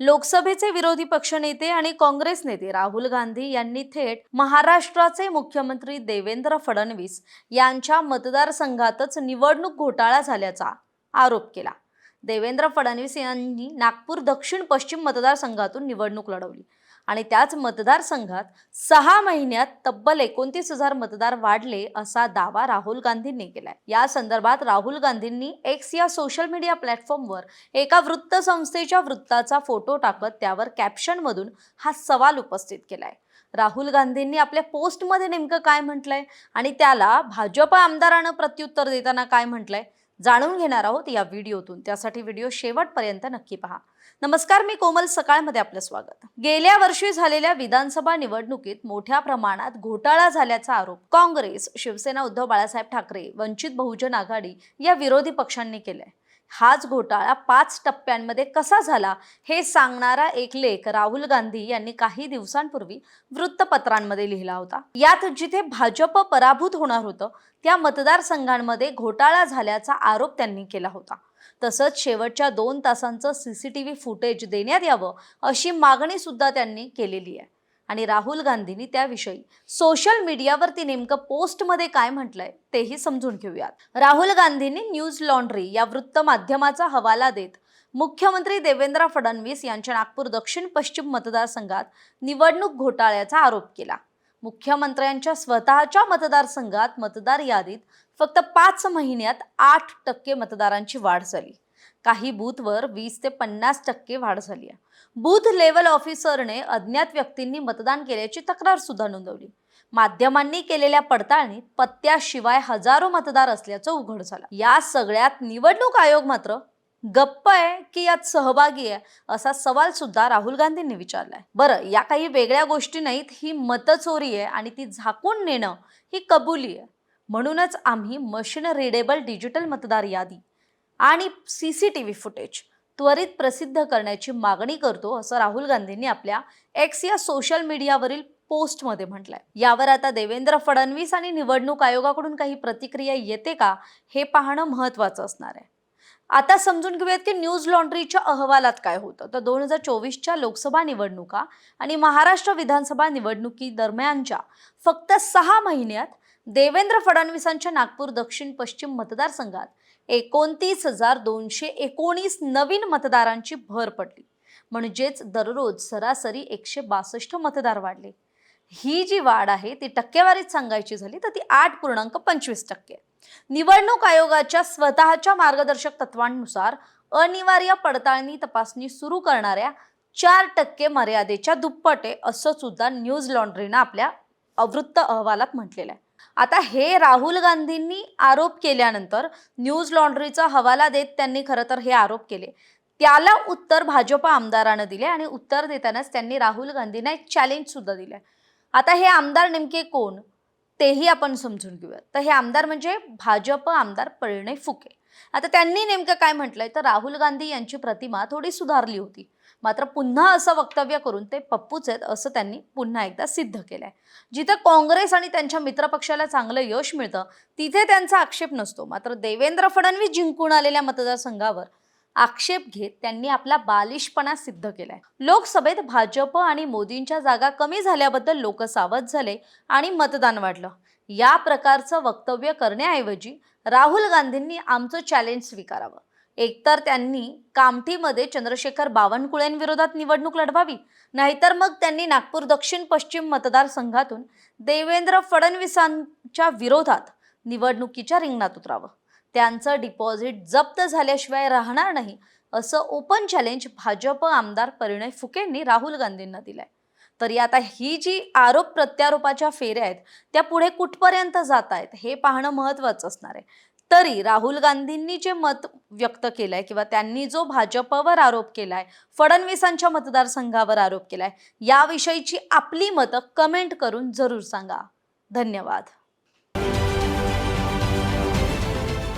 लोकसभेचे विरोधी पक्षनेते आणि काँग्रेस नेते राहुल गांधी यांनी थेट महाराष्ट्राचे मुख्यमंत्री देवेंद्र फडणवीस यांच्या मतदारसंघातच निवडणूक घोटाळा झाल्याचा आरोप केला. देवेंद्र फडणवीस यांनी नागपूर दक्षिण पश्चिम मतदारसंघातून निवडणूक लढवली. आणि त्याच मतदारसंघात सहा महिन्यात तब्बल एकोणतीस हजार मतदार वाढले असा दावा राहुल गांधींनी केलाय. या संदर्भात राहुल गांधींनी एक्स या सोशल मीडिया प्लॅटफॉर्मवर एका वृत्तसंस्थेच्या वृत्ताचा फोटो टाकत त्यावर कॅप्शनमधून हा सवाल उपस्थित केलाय. राहुल गांधींनी आपल्या पोस्टमध्ये नेमकं काय म्हटलंय आणि त्याला भाजप आमदारानं प्रत्युत्तर देताना काय म्हटलंय जाणून घेणार आहोत या व्हिडिओतून त्यासाठी व्हिडिओ शेवटपर्यंत नक्की पहा. नमस्कार मी कोमल सकाळमध्ये आपलं स्वागत. गेल्या वर्षी झालेल्या विधानसभा निवडणुकीत मोठ्या प्रमाणात घोटाळा झाल्याचा आरोप काँग्रेस शिवसेना उद्धव बाळासाहेब ठाकरे वंचित बहुजन आघाडी या विरोधी पक्षांनी केलाय. हाच घोटाळा पाच टप्प्यांमध्ये कसा झाला हे सांगणारा एक लेख राहुल गांधी यांनी काही दिवसांपूर्वी वृत्तपत्रांमध्ये लिहिला होता. यात जिथे भाजप पराभूत होणार होतं त्या मतदारसंघांमध्ये घोटाळा झाल्याचा आरोप त्यांनी केला होता. तसंच शेवटच्या दोन तासांचं C C T V footage देण्यात यावं अशी मागणी सुद्धा त्यांनी केलेली आहे. आणि राहुल गांधींनी त्याविषयी सोशल मीडियावरती नेमकं पोस्टमध्ये काय म्हटलंय तेही समजून घेऊयात. राहुल गांधींनी न्यूज लॉन्ड्री या वृत्त माध्यमाचा हवाला देत मुख्यमंत्री देवेंद्र फडणवीस यांच्या नागपूर दक्षिण पश्चिम मतदारसंघात निवडणूक घोटाळ्याचा आरोप केला. मुख्यमंत्र्यांच्या स्वतःच्या मतदारसंघात मतदार यादीत फक्त पाच महिन्यात आठ टक्के मतदारांची वाढ झाली. काही बूथवर वीस ते पन्नास टक्के वाढ झाली आहे. बूथ लेवल ऑफिसरने अज्ञात व्यक्तींनी मतदान केल्याची तक्रार सुद्धा नोंदवली. माध्यमांनी केलेल्या पडताळणीत पत्त्याशिवाय हजारो मतदार असल्याचं उघड झालं. या सगळ्यात निवडणूक आयोग मात्र गप्प आहे की यात सहभागी आहे असा सवाल सुद्धा राहुल गांधींनी विचारलाय. बरं या काही वेगळ्या गोष्टी नाहीत ही मतचोरी आहे आणि ती झाकून नेणं ही कबुली आहे. म्हणूनच आम्ही मशीन रिडेबल डिजिटल मतदार यादी आणि C C T V footage त्वरित प्रसिद्ध करण्याची मागणी करतो असं राहुल गांधींनी आपल्या एक्स या सोशल मीडियावरील पोस्टमध्ये म्हटलंय. यावर आता देवेंद्र फडणवीस आणि निवडणूक आयोगाकडून काही प्रतिक्रिया येते का हे पाहणं महत्वाचं असणार आहे. आता समजून घेऊयात की न्यूज लॉन्ड्रीच्या अहवालात काय होतं. तर दोन हजार चोवीसच्या लोकसभा निवडणुका आणि महाराष्ट्र विधानसभा निवडणुकी दरम्यानच्या फक्त सहा महिन्यात देवेंद्र फडणवीसांच्या नागपूर दक्षिण पश्चिम मतदारसंघात एकोणतीस हजार दोनशे एकोणीस नवीन मतदारांची भर पडली. म्हणजेच दररोज सरासरी एकशे बासष्ट मतदार वाढले. ही जी वाढ आहे ती टक्केवारीत सांगायची झाली तर ती आठ पूर्णांक पंचवीस टक्के. निवडणूक आयोगाच्या स्वतःच्या मार्गदर्शक तत्वांनुसार अनिवार्य पडताळणी तपासणी सुरू करणाऱ्या चार टक्के मर्यादेच्या दुप्पटे असं सुद्धा न्यूज लॉन्ड्रीनं आपल्या अवृत्त अहवालात म्हटलेलं आहे. आता हे राहुल गांधींनी आरोप केल्यानंतर न्यूज लॉन्ड्रीचा हवाला देत त्यांनी खरं तर हे आरोप केले. त्याला उत्तर भाजप आमदारानं दिले आणि उत्तर देतानाच त्यांनी राहुल गांधींना एक चॅलेंज सुद्धा दिलंय. आता हे आमदार नेमके कोण? तेही आपण समजून घेऊयात. तर हे आमदार म्हणजे भाजप आमदार परिणय फुके. आता त्यांनी नेमकं काय म्हटलंय? तर राहुल गांधी यांची प्रतिमा थोडी सुधारली होती. मात्र पुन्हा असं वक्तव्य करून ते पप्पूच आहेत असं त्यांनी पुन्हा एकदा सिद्ध केलंय. जिथं काँग्रेस आणि त्यांच्या मित्रपक्षाला चांगलं यश मिळतं तिथे त्यांचा आक्षेप नसतो. मात्र देवेंद्र फडणवीस जिंकून आलेल्या मतदारसंघावर आक्षेप घेत त्यांनी आपला बालिशपणा सिद्ध केलाय. लोकसभेत भाजप आणि मोदींच्या जागा कमी झाल्याबद्दल लोक सावध झाले आणि मतदान वाढलं. या प्रकारचं वक्तव्य करण्याऐवजी राहुल गांधींनी आमचं चॅलेंज स्वीकारावं. एकतर त्यांनी कामठीमध्ये चंद्रशेखर बावनकुळेंविरोधात निवडणूक लढवावी नाहीतर मग त्यांनी नागपूर दक्षिण पश्चिम मतदारसंघातून देवेंद्र फडणवीसांच्या विरोधात निवडणुकीच्या रिंगणात उतरावं. त्यांचं डिपॉझिट जप्त झाल्याशिवाय राहणार नाही असं ओपन चॅलेंज भाजप आमदार परिणय फुकेंनी राहुल गांधींना दिलंय. तरी आता ही जी आरोप प्रत्यारोपाच्या फेऱ्या आहेत त्या पुढे कुठपर्यंत जात आहेत हे पाहणं महत्वाचं असणार आहे. तरी राहुल गांधींनी जे मत व्यक्त केलंय किंवा त्यांनी जो भाजपवर आरोप केलाय फडणवीसांच्या मतदारसंघावर आरोप केलाय याविषयीची आपली मतं कमेंट करून जरूर सांगा. धन्यवाद.